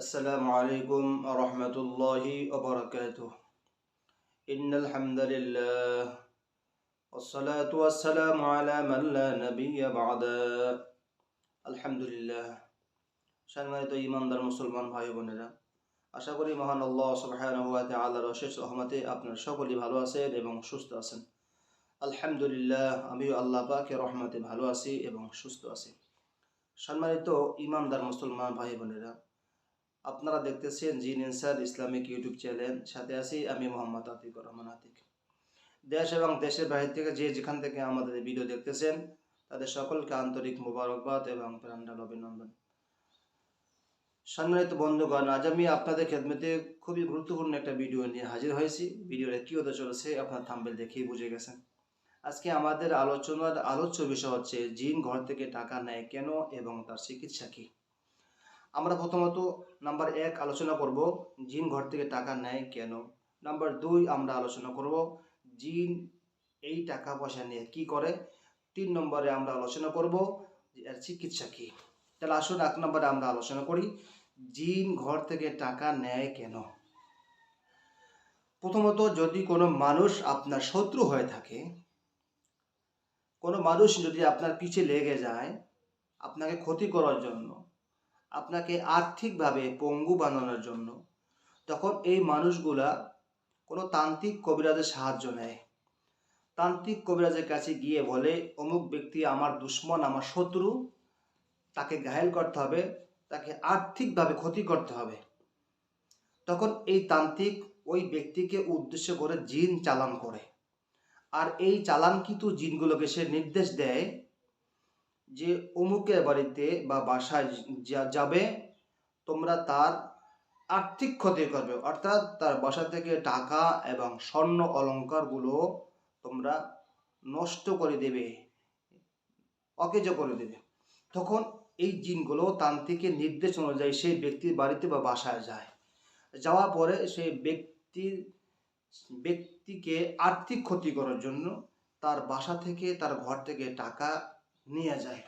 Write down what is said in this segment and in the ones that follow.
السلام عليكم ورحمة الله وبركاته إن الحمد لله والصلاة والسلام على من لا نبي بعد الحمد لله সম্মানিত ইমানদার মুসলমান ভাই বোনেরা আশা করি মহান আল্লাহ সুবহানাহু ওয়া তাআলার অশেষ রহমতে আপনার সকলেই ভালো আছেন এবং সুস্থ আছেন আলহামদুলিল্লাহ আমিও আল্লাহ পাকের রহমতে ভালো আছি এবং সুস্থ আছি সম্মানিত ইমানদার মুসলমান ভাই বোনেরা আপনারা দেখতেছেন জিন ইনসার ইসলামিক ইউটিউব চ্যানেল। সাথে আছি আমি মোহাম্মদ আতিকুর রহমান আতিক। দেশ এবং দেশের বাইরে থেকে যে যেখান থেকে আমাদের ভিডিও দেখতেছেন, তাদের সকলকে আন্তরিক মোবারকবাদ এবং প্রাণডাল অভিনন্দন। সম্মানিত বন্ধুগণ, আজ আমি আপনাদের খেদমতে খুবই গুরুত্বপূর্ণ একটা ভিডিও নিয়ে হাজির হয়েছি। ভিডিওটা কী হতে চলেছে আপনার থাম্বেল দেখেই বুঝে গেছেন। আজকে আমাদের আলোচনার আলোচ্য বিষয় হচ্ছে, জিন ঘর থেকে টাকা নেয় কেন এবং তার চিকিৎসা কী? আমরা প্রথমত নাম্বার এক আলোচনা করব, জিন ঘর থেকে টাকা নেয় কেন? নাম্বার দুই আমরা আলোচনা করব, জিন এই টাকা পয়সা নিয়ে কি করে? তিন নম্বরে আমরা আলোচনা করব এর চিকিৎসা কী? তাহলে আসুন এক নম্বরে আমরা আলোচনা করি, জিন ঘর থেকে টাকা নেয় কেন? প্রথমত যদি কোনো মানুষ আপনার শত্রু হয়ে থাকে, কোনো মানুষ যদি আপনার পিছে লেগে যায়, আপনাকে ক্ষতি করার জন্য আপনাকে আর্থিকভাবে পঙ্গু বানানোর জন্য। তখন এই মানুষগুলা কোনো তান্ত্রিক কবিরাজের সাহায্য নেয়। তান্ত্রিক কবিরাজের কাছে গিয়ে বলে, অমুক ব্যক্তি আমার দুশ্মন, আমার শত্রু, তাকে ঘায়েল করতে হবে, তাকে আর্থিকভাবে ক্ষতি করতে হবে। তখন এই তান্ত্রিক ওই ব্যক্তিকে উদ্দেশ্য করে জিন চালান করে। আর এই চালানকৃত জিনগুলোকে সে নির্দেশ দেয় যে অমুকের বাড়িতে বা বাসায় যাবে, তোমরা তার আর্থিক ক্ষতি করবে। অর্থাৎ তার বাসা থেকে টাকা এবং স্বর্ণ অলংকারগুলো তোমরা নষ্ট করে দেবে, অকেজ করে দেবে। তখন এই জিনগুলো তান্ত্রিকের নির্দেশ অনুযায়ী সেই ব্যক্তির বাড়িতে বা বাসায় যায়। যাওয়ার পরে সেই ব্যক্তির ব্যক্তিকে আর্থিক ক্ষতি করার জন্য তার বাসা থেকে তার ঘর থেকে টাকা নিয়ে যায়।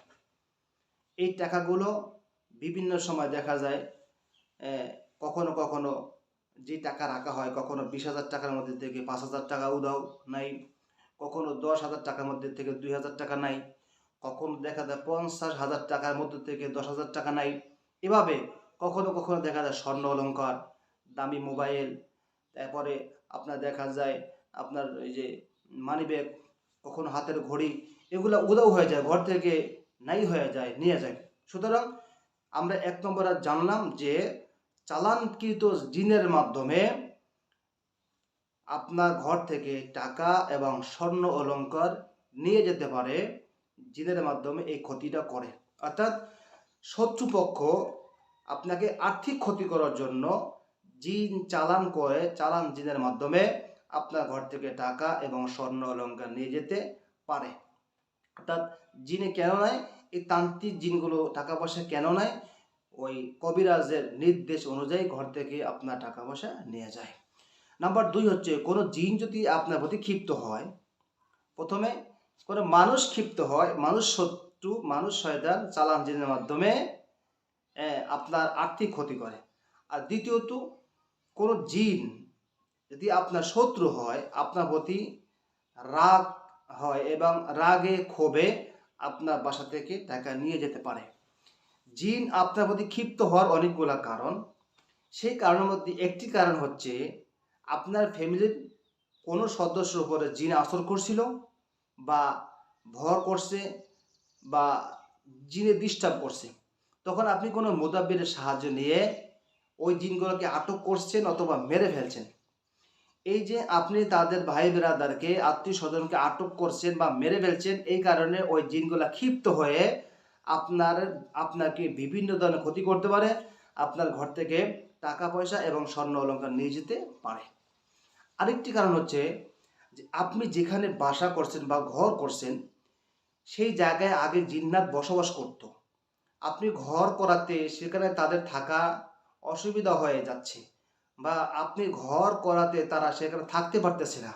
এই টাকাগুলো বিভিন্ন সময় দেখা যায় কখনো কখনো যে টাকা রাখা হয়, কখনো বিশ হাজার টাকার মধ্যে থেকে পাঁচ হাজার টাকা উদাও নাই, কখনো দশ হাজার টাকার মধ্যে থেকে দুই হাজার টাকা নাই, কখনো দেখা যায় পঞ্চাশ হাজার টাকার মধ্যে থেকে দশ হাজার টাকা নাই। এভাবে কখনো কখনো দেখা যায় স্বর্ণ অলঙ্কার দামি মোবাইল, তারপরে আপনার দেখা যায় আপনার এই যে মানি ব্যাগ কখনো হাতের ঘড়ি, এগুলো উদাও হয়ে যায়। ঘর থেকে নাই হয়ে যায়, নিয়ে যায়। সুতরাং আমরা এক নম্বর আর জানলাম যে চালানকৃত জিনের মাধ্যমে আপনার ঘর থেকে টাকা এবং স্বর্ণ অলংকার নিয়ে যেতে পারে, জিনের মাধ্যমে এই ক্ষতিটা করে। অর্থাৎ শত্রুপক্ষ আপনাকে আর্থিক ক্ষতি করার জন্য জিন চালান করে, চালান জিনের মাধ্যমে আপনার ঘর থেকে টাকা এবং স্বর্ণ অলংকার নিয়ে যেতে পারে। অর্থাৎ জিনে কেন নেয় এই তান্ত্রিক জিনগুলো টাকা পয়সা কেন নেয়? ওই কবিরাজের নির্দেশ অনুযায়ী ঘর থেকে আপনার টাকা পয়সা নিয়ে যায়। নাম্বার দুই হচ্ছে, কোনো জিন যদি আপনার প্রতি ক্ষিপ্ত হয়, প্রথমে কোনো মানুষ ক্ষিপ্ত হয়, মানুষ শত্রু, মানুষ শয়তান চালান জিনের মাধ্যমে আপনার আর্থিক ক্ষতি করে। আর দ্বিতীয়ত, কোনো জিন যদি আপনার শত্রু হয়, আপনার প্রতি রাগ হয় এবং রাগে ক্ষোভে আপনার বাসা থেকে টাকা নিয়ে যেতে পারে। জিন আপনার প্রতি ক্ষিপ্ত হওয়ার অনেকগুলো কারণ। সেই কারণের মধ্যে একটি কারণ হচ্ছে, আপনার ফ্যামিলির কোনো সদস্যর উপরে জিন আসর করছিল বা ভর করছে বা জিনে ডিস্টার্ব করছে। তখন আপনি কোনো মোদাব্বিরের সাহায্য নিয়ে ওই জিনগুলোকে আটক করছেন অথবা মেরে ফেলছেন। এই যে আপনি তাদের ভাই বেরাদারকে, আত্মীয় স্বজনকে আটক করছেন বা মেরে ফেলছেন, এই কারণে ওই জিনগুলা ক্ষিপ্ত হয়ে আপনার, আপনাকে বিভিন্ন ধরনের ক্ষতি করতে পারে, আপনার ঘর থেকে টাকা পয়সা এবং স্বর্ণ অলঙ্কার নিয়ে যেতে পারে। আরেকটি কারণ হচ্ছে যে আপনি যেখানে বাসা করছেন বা ঘর করছেন, সেই জায়গায় আগে জিন্নাত বসবাস করত। আপনি ঘর করাতে সেখানে তাদের থাকা অসুবিধা হয়ে যাচ্ছে। বা আপনি ঘর করাতে তারা সেখানে থাকতে পারতেছে না।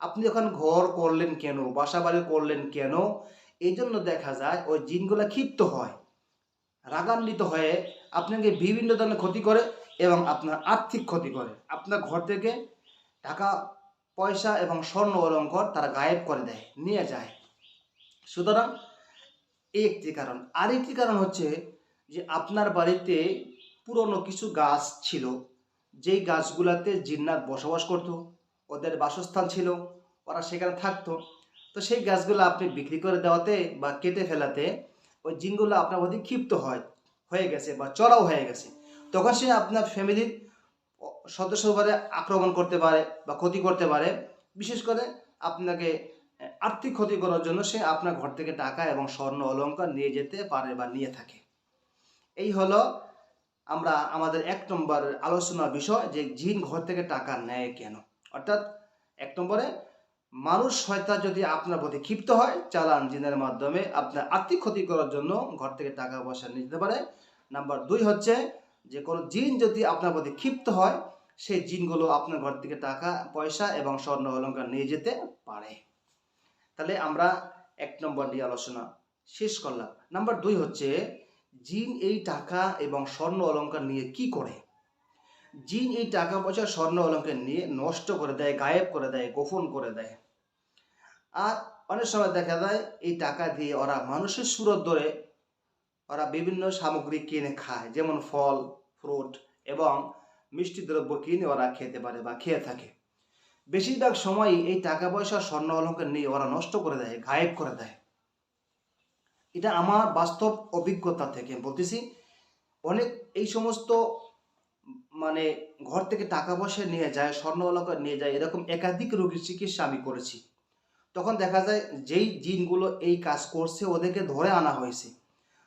আপনি যখন ঘর করলেন কেন? বাসা বাড়ি করলেন কেন? এই জন্য দেখা যায় ওই জিনগুলা ক্ষিপ্ত হয়, রাগান্বিত হয়ে আপনাকে বিভিন্ন ধরনের ক্ষতি করে এবং আপনার আর্থিক ক্ষতি করে। আপনার ঘর থেকে টাকা, পয়সা এবং স্বর্ণ অলঙ্কর তারা গায়েব করে দেয়, নিয়ে যায়। সুতরাং একটি কারণ। আরেকটি কারণ হচ্ছে যে আপনার বাড়িতে পুরনো কিছু গাছ ছিল যেই গাছগুলোতে জিন্নাত বসবাস করতো, ওদের বাসস্থান ছিল, ওরা সেখানে থাকতো। তো সেই গাছগুলো আপনি বিক্রি করে দেওয়াতে বা কেটে ফেলাতে ওই জিনগুলো আপনার প্রতি ক্ষিপ্ত হয়, হয়ে গেছে বা চড়াও হয়ে গেছে। তখন সে আপনার ফ্যামিলির সদস্য উপরে আক্রমণ করতে পারে বা ক্ষতি করতে পারে। বিশেষ করে আপনাকে আর্থিক ক্ষতি করার জন্য সে আপনার ঘর থেকে টাকা এবং স্বর্ণ অলংকার নিয়ে যেতে পারে বা নিয়ে থাকে। এই হলো আমরা আমাদের এক নম্বর আলোচনার বিষয় যে জিন ঘর থেকে টাকা নেয় কেন? অর্থাৎ এক নম্বরে, মানুষ শয়তান যদি আপনার প্রতি ক্ষিপ্ত হয়, চালান জিনের মাধ্যমে আপনার আর্থিক ক্ষতি করার জন্য ঘর থেকে টাকা পয়সা নিয়ে যেতে পারে। নাম্বার দুই হচ্ছে যে, কোনো জিন যদি আপনার প্রতি ক্ষিপ্ত হয়, সেই জিনগুলো আপনার ঘর থেকে টাকা, পয়সা এবং স্বর্ণ অলঙ্কার নিয়ে যেতে পারে। তাহলে আমরা এক নম্বর নিয়ে আলোচনা শেষ করলাম। নাম্বার দুই হচ্ছে জিন এই টাকা এবং স্বর্ণ অলংকার নিয়ে কি করে? জিন এই টাকা পয়সা, স্বর্ণ অলংকার নিয়ে নষ্ট করে দেয়, গায়েব করে দেয়, গোপন করে দেয়। আর অনেক সময় দেখা যায়, এই টাকা দিয়ে ওরা মানুষের সুরত ধরে ওরা বিভিন্ন সামগ্রী কিনে খায়, যেমন ফল, ফ্রুট এবং মিষ্টি দ্রব্য কিনে ওরা খেতে পারে বা খেয়ে থাকে। বেশিরভাগ সময়ই এই টাকা পয়সা, স্বর্ণ অলঙ্কার নিয়ে ওরা নষ্ট করে দেয়, গায়েব করে দেয়। এটা আমার বাস্তব অভিজ্ঞতা থেকে বলতেছি। অনেক এই সমস্ত মানে ঘর থেকে টাকা পয়সা নিয়ে যায় স্বর্ণ অলঙ্কার নিয়ে যায়, এরকম একাধিক রোগীর চিকিৎসা আমি করেছি। তখন দেখা যায় যেই জিনগুলো এই কাজ করছে ওদেরকে ধরে আনা হয়েছে।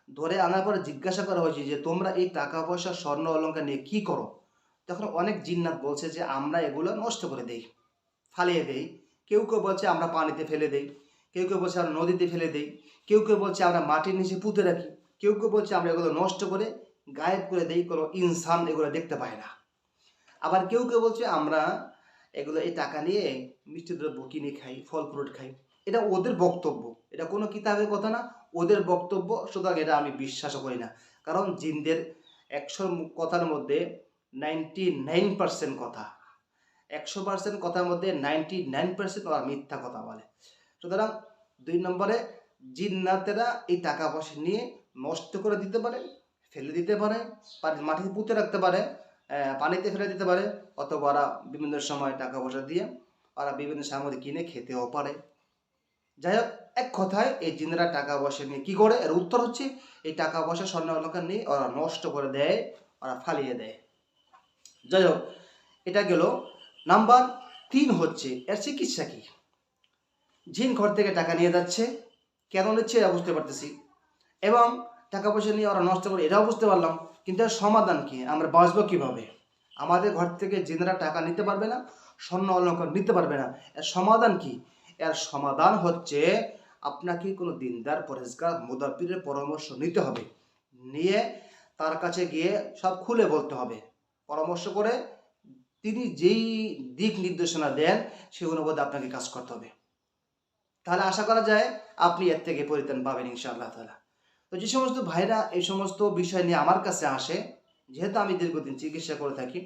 ধরে আনার পরে জিজ্ঞাসা করা হয়েছে যে, তোমরা এই টাকা পয়সা স্বর্ণ অলঙ্কার নিয়ে কি করো? তখন অনেক জিন্নাত বলছে যে, আমরা এগুলো নষ্ট করে দেই, ফালিয়ে দেই। কেউ কেউ বলছে, আমরা পানিতে ফেলে দেই। কেউ কেউ বলছে আমরা নদীতে ফেলে দেই, কেউ কেউ বলছে আমরা মাটির নিচে পুঁতে রাখি, কেউ কেউ বলছে আমরা এগুলো নষ্ট করে গায়েব করে দেই, কোনো ইনসান এগুলো দেখতে পায় না। আবার কেউ কেউ বলছে আমরা এগুলো এই টাকা নিয়ে মিষ্টি দ্রব্য কিনে খাই, ফল ফ্রুট খাই। এটা ওদের বক্তব্য, এটা কোনো কিতাবের কথা না, ওদের বক্তব্য, সুতরাং এটা আমি বিশ্বাসও করি না। কারণ জিনদের একশো কথার মধ্যে নাইনটি নাইন পার্সেন্ট কথা, একশো পার্সেন্ট কথার মধ্যে নাইনটি নাইন পার্সেন্ট ওরা মিথ্যা কথা বলে। সুতরাং দুই নম্বরে জিন্নাতেরা এই টাকা পয়সা নিয়ে নষ্ট করে দিতে পারে, ফেলে দিতে পারে মাটিতে পুঁতে রাখতে পারে পানিতে ফেলে দিতে পারে, অথবা ওরা বিভিন্ন সময় টাকা পয়সা দিয়ে ওরা বিভিন্ন সামগ্রী কিনে খেতেও পারে। যাই হোক, এক কথায় এই জিনেরা টাকা পয়সা নিয়ে কি করে? এর উত্তর হচ্ছে, এই টাকা পয়সা স্বর্ণ অলঙ্কার নিয়ে ওরা নষ্ট করে দেয়, ওরা ফালিয়ে দেয়। যাই হোক, এটা গেল। নাম্বার তিন হচ্ছে, এর চিকিৎসা কি? জিন ঘর থেকে টাকা নিয়ে যাচ্ছে। কেন নিচ্ছে এটা বুঝতে পারতেছি। এবং টাকা পয়সা নিয়ে ওরা নষ্ট করে, এটাও বুঝতে পারলাম। কিন্তু এর সমাধান কী? আমরা বাঁচবো কীভাবে? আমাদের ঘর থেকে জিনেরা টাকা নিতে পারবে না, স্বর্ণ অলঙ্কার নিতে পারবে না। এর সমাধান কি? এর সমাধান হচ্ছে আপনাকে কোনো দিনদার, পরেশগার মুদাব্বিরের পরামর্শ নিতে হবে। নিয়ে তার কাছে গিয়ে সব খুলে বলতে হবে। পরামর্শ করে তিনি যেই দিক নির্দেশনা দেন সেই অনুবাদে আপনাকে কাজ করতে হবে। তাহলে আশা করা যায় আপনি এর থেকে পরিত্রাণ পাবেন ইনশাআল্লাহ তালা তো যে সমস্ত ভাইরা এই সমস্ত বিষয় নিয়ে আমার কাছে আসে, যেহেতু আমি দীর্ঘদিন চিকিৎসা করে থাকি,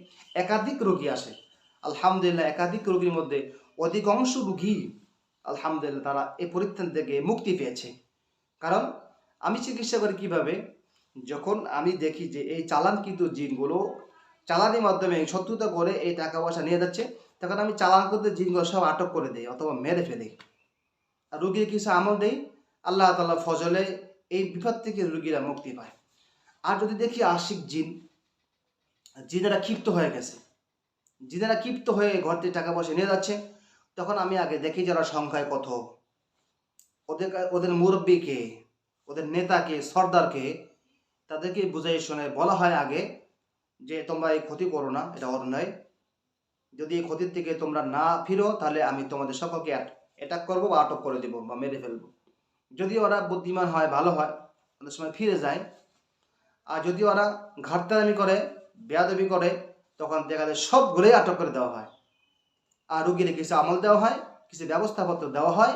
একাধিক রোগী আসে। আলহামদুলিল্লাহ, একাধিক রোগীর মধ্যে অধিকাংশ রোগী আলহামদুলিল্লাহ তারা এই পরিত্রাণ থেকে মুক্তি পেয়েছে। কারণ আমি চিকিৎসা করি কীভাবে? যখন আমি দেখি যে এই চালান কিন্তু জিনগুলো চালানের মাধ্যমে শত্রুতা করে এই টাকা পয়সা নিয়ে যাচ্ছে, তখন আমি চালান করতে জিনগুলো সব আটক করে দিই অথবা মেরে ফেলি। রুগীর কিছু আমল দেই, আল্লাহ তাল্লাহ ফজলে এই বিপদ থেকে রুগীরা মুক্তি পায়। আর যদি দেখি আশিক জিন, জিনেরা ক্ষিপ্ত হয়ে গেছে। জিনেরা ক্ষিপ্ত হয়ে ঘর থেকে টাকা পয়সা নিয়ে যাচ্ছে। তখন আমি আগে দেখি যারা সংখ্যায় কত। ওদের ওদের মুরব্বীকে, ওদের নেতাকে, সর্দারকে তাদেরকে বুঝাই শুনে বলা হয় আগে যে, তোমরা এই ক্ষতি করো না, এটা অন্যায়। যদি এই ক্ষতির থেকে তোমরা না ফিরো, তাহলে আমি তোমাদের সকলকে অ্যাটাক করব বা আটক করে দেবো বা মেরে ফেলব। যদি ওরা বুদ্ধিমান হয়, ভালো হয়, অনেক সময় ফিরে যায়। আর যদি ওরা ঘাটতারামি করে, বেয়াদবি করে, তখন দেখা যায় সবগুলোই আটক করে দেওয়া হয়। আর রুগীর কিছু আমল দেওয়া হয়, কিছু ব্যবস্থাপত্র দেওয়া হয়।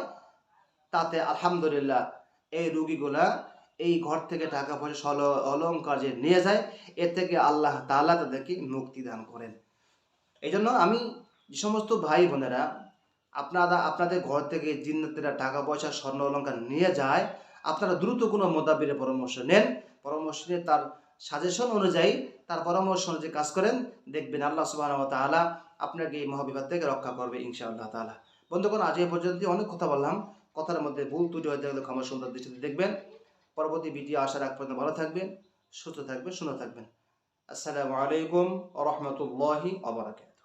তাতে আলহামদুলিল্লাহ এই রুগীগুলা এই ঘর থেকে টাকা পয়সা সল অলঙ্কার যে নিয়ে যায়, এর থেকে আল্লাহ তাআলা তাদেরকে মুক্তি দান করেন। এই জন্য আমি যে সমস্ত ভাই বোনেরা আপনারা, আপনাদের ঘর থেকে জিন্নাতেরা টাকা পয়সা স্বর্ণ অলঙ্কার নিয়ে যায়, আপনারা দ্রুত কোনো মোদাবিরের পরামর্শ নেন। পরামর্শ নিয়ে তার সাজেশন অনুযায়ী তার পরামর্শ অনুযায়ী কাজ করেন। দেখবেন আল্লাহ সুবাহ তাআলা আপনাকে এই মহাবিপদ থেকে রক্ষা করবে ইনশাআল্লাহ তাআলা। বন্ধুগণ, আজ এই পর্যন্ত অনেক কথা বললাম। কথার মধ্যে ভুল ত্রুটি হয়ে থাকলে ক্ষমা সুন্দর দৃষ্টিতে দেখবেন। পরবর্তী ভিডিও আসার আগ পর্যন্ত ভালো থাকবেন, সুস্থ থাকবেন সুন্দর থাকবেন। আসসালামু আলাইকুম রাহমাতুল্লাহি ওয়া বারাকাতুহু।